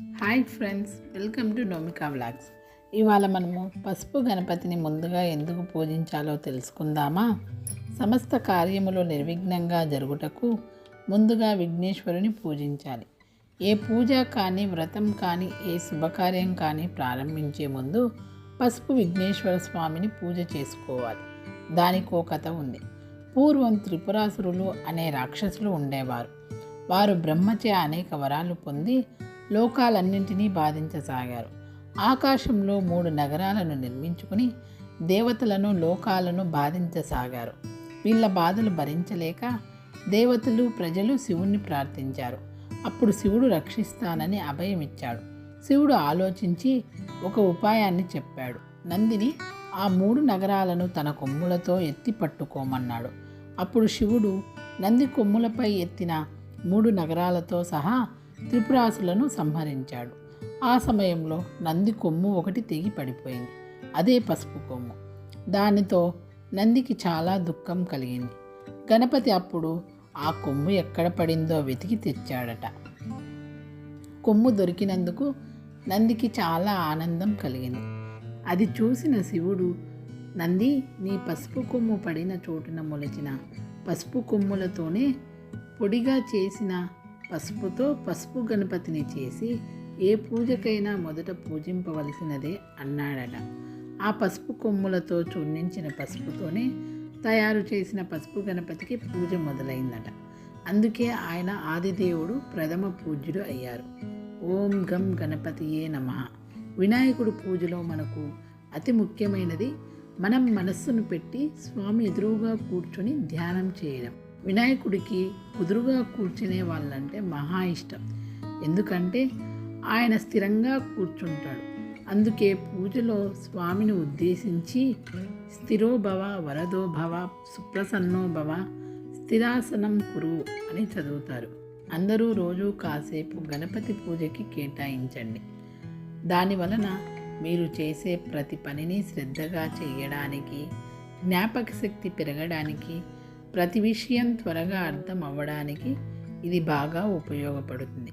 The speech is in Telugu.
Hi friends welcome to Nomika vlogs. ఇవాళ మనము పసుపు గణపతిని ముందుగా ఎందుకు పూజించాలో తెలుసుకుందామా? సమస్త కార్యములు నిర్విఘ్నంగా జరుగుటకు ముందుగా విఘ్నేశ్వరుని పూజించాలి. ఏ పూజ కానీ వ్రతం కానీ ఏ శుభకార్యం కానీ ప్రారంభించే ముందు పసుపు విఘ్నేశ్వర స్వామిని పూజ చేసుకోవాలి. దానికి కథ ఉంది. పూర్వం త్రిపురాసురులు అనే రాక్షసులు ఉండేవారు. వారు బ్రహ్మచే అనేక వరాలు పొంది లోకాలన్నింటినీ బాధించసాగారు. ఆకాశంలో మూడు నగరాలను నిర్మించుకుని దేవతలను లోకాలను బాధించసాగారు. వీళ్ళ బాధలు భరించలేక దేవతలు ప్రజలు శివుణ్ణి ప్రార్థించారు. అప్పుడు శివుడు రక్షిస్తానని అభయమిచ్చాడు. శివుడు ఆలోచించి ఒక ఉపాయాన్ని చెప్పాడు. నందిని ఆ మూడు నగరాలను తన కొమ్ములతో ఎత్తి పట్టుకోమన్నాడు. అప్పుడు శివుడు నంది కొమ్ములపై ఎత్తిన మూడు నగరాలతో సహా త్రిపురాసులను సంహరించాడు. ఆ సమయంలో నంది కొమ్ము ఒకటి తెగి పడిపోయింది. అదే పసుపు కొమ్ము. దానితో నందికి చాలా దుఃఖం కలిగింది. గణపతి అప్పుడు ఆ కొమ్ము ఎక్కడ పడిందో వెతికి తెచ్చాడట. కొమ్ము దొరికినందుకు నందికి చాలా ఆనందం కలిగింది. అది చూసిన శివుడు నంది నీ పసుపు కొమ్ము పడిన చోటున మొలిచిన పసుపు కొమ్ములతోనే పొడిగా చేసిన పసుపుతో పసుపు గణపతిని చేసి ఏ పూజకైనా మొదట పూజింపవలసినదే అన్నాడట. ఆ పసుపు కొమ్ములతో చూర్ణించిన పసుపుతోనే తయారు చేసిన పసుపు గణపతికి పూజ మొదలైందట. అందుకే ఆయన ఆదిదేవుడు ప్రథమ పూజ్యుడు అయ్యారు. ఓం గం గణపతియే నమ. వినాయకుడు పూజలో మనకు అతి ముఖ్యమైనది మనం మనస్సును పెట్టి స్వామి ఎదురుగా కూర్చొని ధ్యానం చేయడం. వినాయకుడికి కుదురుగా కూర్చునే వాళ్ళంటే మహా ఇష్టం. ఎందుకంటే ఆయన స్థిరంగా కూర్చుంటాడు. అందుకే పూజలో స్వామిని ఉద్దేశించి స్థిరోభవ వరదోభవ వరదో భవ సుప్రసన్నో భవ స్థిరాసనం కురు అని చదువుతారు. అందరూ రోజు కాసేపు గణపతి పూజకి కేటాయించండి. దాని వలన మీరు చేసే ప్రతి పనిని శ్రద్ధగా చేయడానికి జ్ఞాపక శక్తి పెరగడానికి ప్రతి విషయం త్వరగా అర్థం అవ్వడానికి ఇది బాగా ఉపయోగపడుతుంది.